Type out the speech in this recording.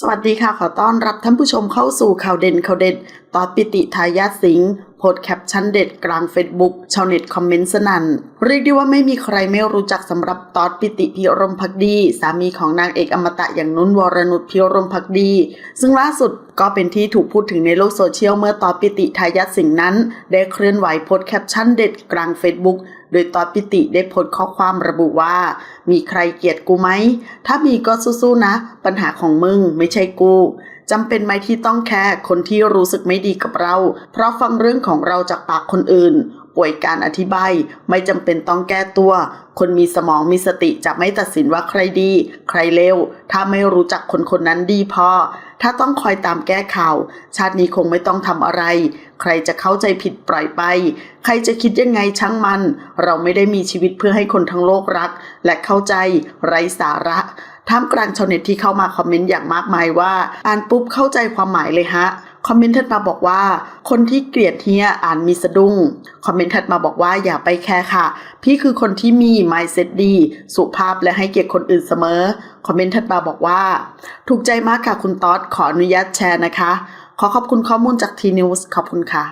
สวัสดีค่ะ ขอต้อนรับท่านผู้ชมเข้าสู่ข่าวเด่นข่าวเด็ดตอดปิติทายาทสิงห์ โพสแคปชั่นเด็ดกลางเฟซบุ๊กชาวเน็ตคอมเมนต์สนั่น เรียกได้ว่าไม่มีใครไม่รู้จักสำหรับตอดปิติพิรมพักดี สามีของนางเอกอมตะอย่างนุ่นวรนุชพิรมพักดี ซึ่งล่าสุดก็เป็นที่ถูกพูดถึงในโลกโซเชียลเมื่อตอดปิติทายาทสิงนั้น ได้เคลื่อนไหวโพสแคปชั่นเด็ดกลางเฟซบุ๊กโดยตอดปิติได้โพสข้อความระบุว่า มีใครเกลียดกูไหม ถ้ามีก็สู้ๆนะ ปัญหาของมึงไม่ใช่กู จำเป็นไหมที่ต้องแคร์คนที่รู้สึกไม่ดีกับเรา เพราะฟังเรื่องของเราจากปากคนอื่น ป่วยการอธิบาย ไม่จำเป็นต้องแก้ตัว คนมีสมองมีสติจะไม่ตัดสินว่าใครดี ใครเลว ถ้าไม่รู้จักคนคนนั้นดีพอ ถ้าต้องคอยตามแก้ข่าว ชาตินี้คงไม่ต้องทำอะไร ใครจะเข้าใจผิดปล่อยไป ใครจะคิดยังไงช่างมัน เราไม่ได้มีชีวิตเพื่อให้คนทั้งโลกรัก และเข้าใจไร้สาระท่ามกลางชาวเน็ตที่เข้ามาคอมเมนต์อย่างมากมายว่า อ่านปุ๊บเข้าใจความหมายเลยฮะ คอมเมนต์ถัดมาบอกว่า คนที่เกลียดเฮียอ่านมีสะดุ้ง คอมเมนต์ถัดมาบอกว่าอย่าไปแคร์ค่ะ พี่คือคนที่มี mindset ดี สุภาพและให้เกียรติคนอื่นเสมอ คอมเมนต์ถัดมาบอกว่า ถูกใจมากค่ะคุณต๊อดขออนุญาตแชร์นะคะ ขอขอบคุณข้อมูลจากทีนิวส์ขอบคุณค่ะ